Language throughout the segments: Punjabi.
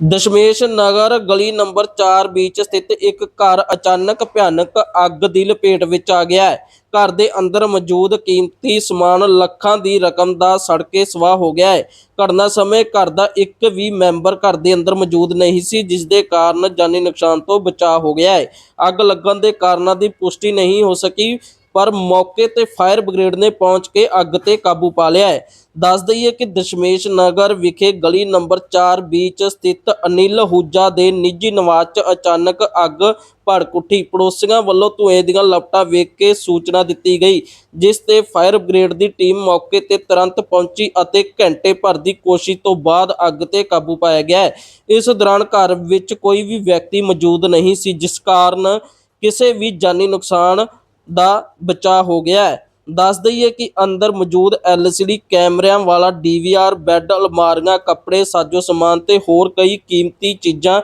ਦਸ਼ਮੇਸ਼ ਨਗਰ ਗਲੀ ਨੰਬਰ 4 ਵਿੱਚ ਸਥਿਤ ਇੱਕ ਘਰ ਅਚਾਨਕ ਭਿਆਨਕ ਅੱਗ ਦੀ ਲਪੇਟ ਵਿੱਚ ਆ ਗਿਆ ਹੈ। ਘਰ ਦੇ ਅੰਦਰ ਮੌਜੂਦ ਕੀਮਤੀ ਸਮਾਨ ਲੱਖਾਂ ਦੀ ਰਕਮ ਦਾ ਸੜ ਕੇ ਸਵਾਹ ਹੋ ਗਿਆ ਹੈ। ਘਟਨਾ ਸਮੇਂ ਘਰ ਦਾ ਇੱਕ ਵੀ ਮੈਂਬਰ ਘਰ ਦੇ ਅੰਦਰ ਮੌਜੂਦ ਨਹੀਂ ਸੀ, ਜਿਸ ਦੇ ਕਾਰਨ ਜਾਨੀ ਨੁਕਸਾਨ ਤੋਂ ਬਚਾਅ ਹੋ ਗਿਆ ਹੈ। ਅੱਗ ਲੱਗਣ ਦੇ ਕਾਰਨਾਂ ਦੀ ਪੁਸ਼ਟੀ ਨਹੀਂ ਹੋ ਸਕੀ। ਪਰ ਮੌਕੇ ਤੇ ਫਾਇਰ ਬ੍ਰਿਗੇਡ ਨੇ ਪਹੁੰਚ ਕੇ ਅੱਗ ਤੇ ਕਾਬੂ ਪਾ ਲਿਆ ਹੈ। ਦੱਸ ਦਈਏ ਕਿ ਦਸ਼ਮੇਸ਼ ਨਗਰ ਵਿਖੇ ਗਲੀ ਨੰਬਰ 4 ਵਿੱਚ ਸਥਿਤ ਅਨਿਲ ਹੂਜਾ ਦੇ ਨਿੱਜੀ ਨਿਵਾਸ 'ਚ ਅਚਾਨਕ ਅੱਗ ਭੜਕ ਉੱਠੀ ਪੜੋਸੀਆਂ ਵੱਲੋਂ ਧੂਏ ਦੀਆਂ ਲਪਟਾਂ ਵੇਖ ਕੇ ਸੂਚਨਾ ਦਿੱਤੀ ਗਈ, ਜਿਸ ਤੇ ਫਾਇਰ ਬ੍ਰਿਗੇਡ ਦੀ ਟੀਮ ਮੌਕੇ ਤੇ ਤੁਰੰਤ ਪਹੁੰਚੀ ਅਤੇ ਘੰਟੇ ਭਰ ਦੀ ਕੋਸ਼ਿਸ਼ ਤੋਂ ਬਾਅਦ ਅੱਗ ਤੇ ਕਾਬੂ ਪਾਇਆ ਗਿਆ ਹੈ। ਇਸ ਦੌਰਾਨ ਘਰ ਵਿੱਚ ਕੋਈ ਵੀ ਵਿਅਕਤੀ ਮੌਜੂਦ ਨਹੀਂ ਸੀ, ਜਿਸ ਕਾਰਨ ਕਿਸੇ ਵੀ ਜਾਨੀ ਨੁਕਸਾਨ ਦਾ ਬਚਾਅ ਹੋ ਗਿਆ ਹੈ। ਦੱਸ ਦਈਏ ਕਿ ਅੰਦਰ ਮੌਜੂਦ LCD ਕੈਮਰਿਆਂ ਵਾਲਾ DVR ਬੈੱਡ, ਅਲਮਾਰੀਆਂ, ਕੱਪੜੇ, ਸਾਜੋ ਸਮਾਨ ਤੇ ਹੋਰ ਕਈ ਕੀਮਤੀ ਚੀਜ਼ਾਂ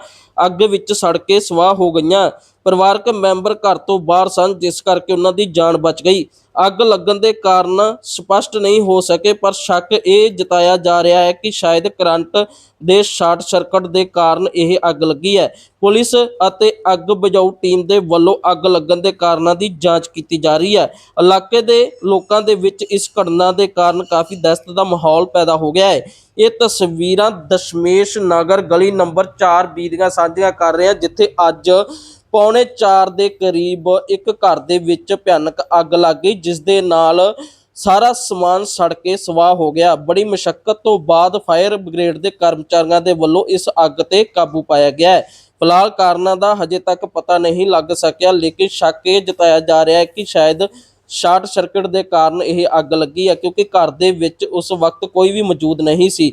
ਅੱਗ ਵਿੱਚ ਸੜ ਕੇ ਸਵਾਹ ਹੋ ਗਈਆਂ। ਪਰਿਵਾਰਕ ਮੈਂਬਰ ਘਰ ਤੋਂ ਬਾਹਰ ਸਨ, ਜਿਸ ਕਰਕੇ ਉਹਨਾਂ ਦੀ ਜਾਨ ਬਚ ਗਈ। ਅੱਗ ਲੱਗਣ ਦੇ ਕਾਰਨ ਸਪਸ਼ਟ ਨਹੀਂ ਹੋ ਸਕੇ, ਪਰ ਸ਼ੱਕ ਇਹ ਜਤਾਇਆ ਜਾ ਰਿਹਾ ਹੈ ਕਿ ਸ਼ਾਇਦ ਕਰੰਟ ਦੇ ਸ਼ਾਰਟ ਸਰਕਟ ਦੇ ਕਾਰਨ ਇਹ ਅੱਗ ਲੱਗੀ ਹੈ। ਪੁਲਿਸ ਅਤੇ ਅੱਗ ਬੁਝਾਊ ਟੀਮ ਦੇ ਵੱਲੋਂ ਅੱਗ ਲੱਗਣ ਦੇ ਕਾਰਨਾਂ ਦੀ ਜਾਂਚ ਕੀਤੀ ਜਾ ਰਹੀ ਹੈ। ਇਲਾਕੇ ਦੇ ਲੋਕਾਂ ਦੇ ਵਿੱਚ ਇਸ ਘਟਨਾ ਦੇ ਕਾਰਨ ਕਾਫੀ ਦਹਿਸ਼ਤ ਦਾ ਮਾਹੌਲ ਪੈਦਾ ਹੋ ਗਿਆ ਹੈ। ਇਹ ਤਸਵੀਰਾਂ ਦਸ਼ਮੇਸ਼ ਨਗਰ ਗਲੀ ਨੰਬਰ 4 ਬੀ ਦੀਆਂ ਸਾਂਝੀਆਂ ਕਰ ਰਹੇ ਹਾਂ ਜਿੱਥੇ ਅੱਜ ਪੌਣੇ 4 ਦੇ ਕਰੀਬ ਇੱਕ ਘਰ ਦੇ ਵਿੱਚ ਭਿਆਨਕ ਅੱਗ ਲੱਗ ਗਈ ਜਿਸ ਦੇ ਨਾਲ ਸਾਰਾ ਸਮਾਨ ਸੜ ਕੇ ਸਵਾਹ ਹੋ ਗਿਆ। ਬੜੀ ਮੁਸ਼ਕਲ ਤੋਂ ਬਾਅਦ ਫਾਇਰ ਬ੍ਰਿਗੇਡ ਦੇ ਕਰਮਚਾਰੀਆਂ ਦੇ ਵੱਲੋਂ ਇਸ ਅੱਗ ਤੇ ਕਾਬੂ ਪਾਇਆ ਗਿਆ ਹੈ। ਫਿਲਹਾਲ ਕਾਰਨਾਂ ਦਾ ਹਜੇ ਤੱਕ ਪਤਾ ਨਹੀਂ ਲੱਗ ਸਕਿਆ, ਲੇਕਿਨ ਸ਼ੱਕ ਇਹ ਜਤਾਇਆ ਜਾ ਰਿਹਾ ਹੈ ਕਿ ਸ਼ਾਇਦ ਸ਼ਾਰਟ ਸਰਕਟ ਦੇ ਕਾਰਨ ਇਹ ਅੱਗ ਲੱਗੀ ਹੈ, ਕਿਉਂਕਿ ਘਰ ਦੇ ਵਿੱਚ ਉਸ ਵਕਤ ਕੋਈ ਵੀ ਮੌਜੂਦ ਨਹੀਂ ਸੀ।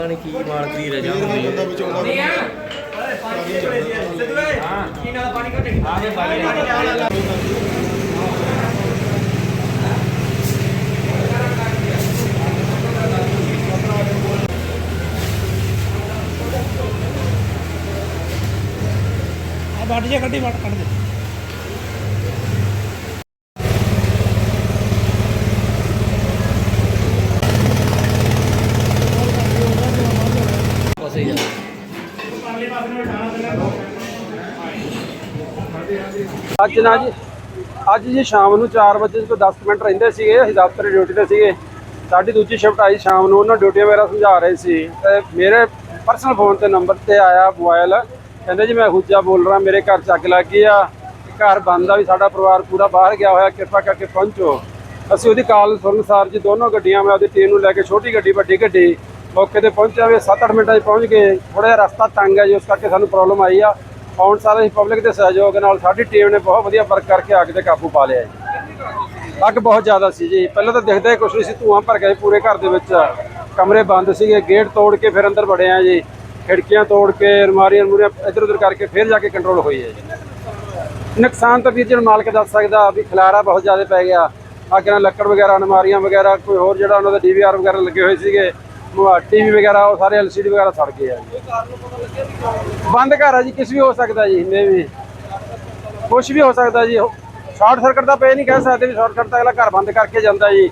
ਪਤਾ ਨਹੀਂ ਕੀ ਮਾਰਦੀ ਰਜਾ ਹੁੰਦੀ ਹੈ। ਆ। ਵੱਢ ਜੇ ਕੱਢੀ ਵੱਢ ਕੱਢ ਦੇ ਫਸੇ ਜਾ ਅੱਜ ਨਾ ਜੀ, ਅੱਜ ਜੀ ਸ਼ਾਮ ਨੂੰ 4 ਵਜੇ ਤੋਂ 10 ਮਿੰਟ ਰਹਿੰਦੇ ਸੀਗੇ, ਅਸੀਂ ਦਫ਼ਤਰ ਡਿਊਟੀ ਤੇ ਸੀਗੇ। ਸਾਡੀ ਦੂਜੀ ਸ਼ਿਫਟ ਆਈ ਸ਼ਾਮ ਨੂੰ, ਉਹਨਾਂ ਡਿਊਟੀ ਵਗੈਰਾ ਸਮਝਾ ਰਹੇ ਸੀ। ਤੇ ਮੇਰੇ ਪਰਸਨਲ ਫੋਨ ਤੇ ਨੰਬਰ ਤੇ ਆਇਆ ਮੋਬਾਈਲ ਕਹਿੰਦੇ ਜੀ, ਮੈਂ ਹੁਜਾ ਬੋਲ ਰਿਹਾ, ਮੇਰੇ ਘਰ ਚੱਕ ਲੱਗ ਗਈ ਆ। ਘਰ ਬੰਦ ਆ ਵੀ ਸਾਡਾ ਪਰਿਵਾਰ ਪੂਰਾ ਬਾਹਰ ਗਿਆ ਹੋਇਆ, ਕਿਰਪਾ ਕਰਕੇ ਪਹੁੰਚੋ। ਅਸੀਂ ਉਹਦੀ ਕਾਲ ਸੁਣਨ ਸਾਰ ਜੀ ਦੋਨੋਂ ਗੱਡੀਆਂ, ਮੈਂ ਉਹਦੀ ਟੀਮ ਨੂੰ ਲੈ ਕੇ ਛੋਟੀ ਗੱਡੀ, ਵੱਡੀ ਗੱਡੀ, ਮੌਕੇ ਤੇ ਪਹੁੰਚਿਆ ਵੀ 7-8 ਮਿੰਟਾਂ 'ਚ ਪਹੁੰਚ ਗਏ। ਥੋੜਾ ਜਿਹਾ ਰਸਤਾ ਤੰਗ ਹੈ ਜੀ, ਉਸ ਕਰਕੇ ਸਾਨੂੰ ਪ੍ਰੋਬਲਮ ਆਈ ਆ। ਆਉਣ ਸਾਰ ਅਸੀਂ ਪਬਲਿਕ ਦੇ ਸਹਿਯੋਗ ਨਾਲ ਸਾਡੀ ਟੀਮ ਨੇ ਬਹੁਤ ਵਧੀਆ ਵਰਕ ਕਰਕੇ ਅੱਗ ਤੇ ਕਾਬੂ ਪਾ ਲਿਆ ਜੀ। ਅੱਗ ਬਹੁਤ ਜ਼ਿਆਦਾ ਸੀ ਜੀ। ਪਹਿਲਾਂ ਤਾਂ ਦਿਖਦਾ ਹੀ ਕੁਛ ਨਹੀਂ ਸੀ, ਧੂਆਂ ਭਰ ਗਿਆ ਸੀ ਪੂਰੇ ਘਰ ਦੇ ਵਿੱਚ। ਕਮਰੇ ਬੰਦ ਸੀਗੇ ਗੇਟ ਤੋੜ ਕੇ ਫਿਰ ਅੰਦਰ ਵੜੇ ਆ ਜੀ। ਖਿੜਕੀਆਂ ਤੋੜ ਕੇ, ਅਲਮਾਰੀਆਂ ਅਲਮੂਰੀਆਂ ਇੱਧਰ ਉੱਧਰ ਕਰਕੇ ਫਿਰ ਜਾ ਕੇ ਕੰਟਰੋਲ ਹੋਈ ਹੈ ਜੀ। ਨੁਕਸਾਨ ਤਾਂ ਵੀਰ ਜੀ ਮਾਲਕ ਦੱਸ ਸਕਦਾ ਵੀ ਖਲਾਰਾ ਬਹੁਤ ਜ਼ਿਆਦਾ ਪੈ ਗਿਆ। ਅੱਗ ਨਾਲ ਲੱਕੜ ਵਗੈਰਾ, ਅਲਮਾਰੀਆਂ ਵਗੈਰਾ, ਕੋਈ ਹੋਰ ਜਿਹੜਾ ਉਹਨਾਂ ਦਾ ਡੀਵੀਆਰ ਵਗੈਰਾ ਲੱਗੇ ਹੋਏ ਸੀਗੇ। ਟੀਵੀ ਵਗੈਰਾ, ਉਹ ਸਾਰੇ ਐਲਸੀਡੀ ਵਗੈਰਾ ਸੜ ਗਏ ਆ ਜੀ। ਬੰਦ ਘਰ ਆ ਜੀ ਕਿਸ ਵੀ ਹੋ ਸਕਦਾ ਜੀ ਮੇ ਵੀ। ਕੁਝ ਵੀ ਹੋ ਸਕਦਾ ਜੀ ਸ਼ਾਰਟ ਸਰਕਟ ਦਾ ਪਏ ਨਹੀਂ ਕਹਿ ਸਕਦੇ ਵੀ ਸ਼ਾਰਟ ਸਰਕਟ ਅਗਲਾ ਘਰ ਬੰਦ ਕਰਕੇ ਜਾਂਦਾ ਜੀ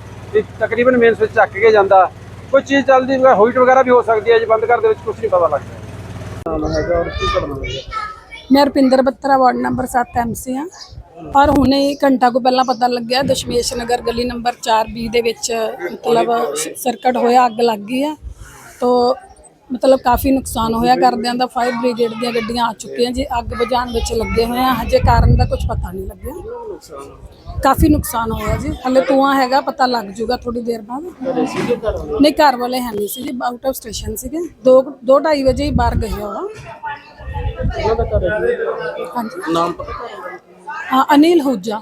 ਤਕਰੀਬਨ ਮੇਨ ਸਵਿਚ ਚੱਕ ਕੇ ਜਾਂਦਾ। ਕੋਈ ਚੀਜ਼ ਚੱਲਦੀ ਹੋਈਟ ਵਗੈਰਾ ਵੀ ਹੋ ਸਕਦੀ ਹੈ ਜੀ, ਬੰਦ ਘਰ ਦੇ ਵਿੱਚ ਕੁਝ ਨਹੀਂ ਪਤਾ ਲੱਗਦਾ। ਮੈਂ Rupinder Batra, ward number 7 MC ਹਾਂ ਪਰ ਹੁਣੇ ਘੰਟਾ ਕੋ ਪਹਿਲਾਂ ਪਤਾ ਲੱਗਿਆ ਦਸ਼ਮੇਸ਼ ਨਗਰ ਗਲੀ ਨੰਬਰ 4 ਬੀ ਦੇ ਵਿੱਚ ਮਤਲਬ ਸਰਕਟ ਹੋਇਆ, ਅੱਗ ਲੱਗ ਗਈ ਆ। ਤੋ ਮਤਲਬ ਕਾਫੀ ਨੁਕਸਾਨ ਹੋਇਆ ਕਰਦਿਆਂ ਦਾ ਫਾਇਰ ਬ੍ਰਿਗੇਡ ਦੀਆਂ ਗੱਡੀਆਂ ਆ ਚੁੱਕੀਆਂ ਜੀ, ਅੱਗ ਬੁਝਾਉਣ ਵਿੱਚ ਲੱਗੇ ਹੋਏ ਆ। ਹਜੇ ਕਾਰਨ ਦਾ ਕੁਝ ਪਤਾ ਨਹੀਂ ਲੱਗਿਆ। ਕਾਫੀ ਨੁਕਸਾਨ ਹੋਇਆ ਜੀ। ਹਲੇ ਧੂਆਂ ਹੈਗਾ, ਪਤਾ ਲੱਗ ਜੂਗਾ ਥੋੜੀ ਦੇਰ ਬਾਅਦ। ਨਹੀਂ, ਘਰ ਵਾਲੇ ਹੈ ਨਹੀਂ ਸੀ ਜੀ ਆਊਟ ਆਫ ਸਟੇਸ਼ਨ ਸੀਗੇ। 2 ਦੋ 2:30 ਵਜੇ ਹੀ ਬਾਹਰ ਗਏ ਹੋ ਹਾਂਜੀ। ਨਾਮ ਪਤਾ ਹਾਂ, ਅਨਿਲ ਹੂਜਾ।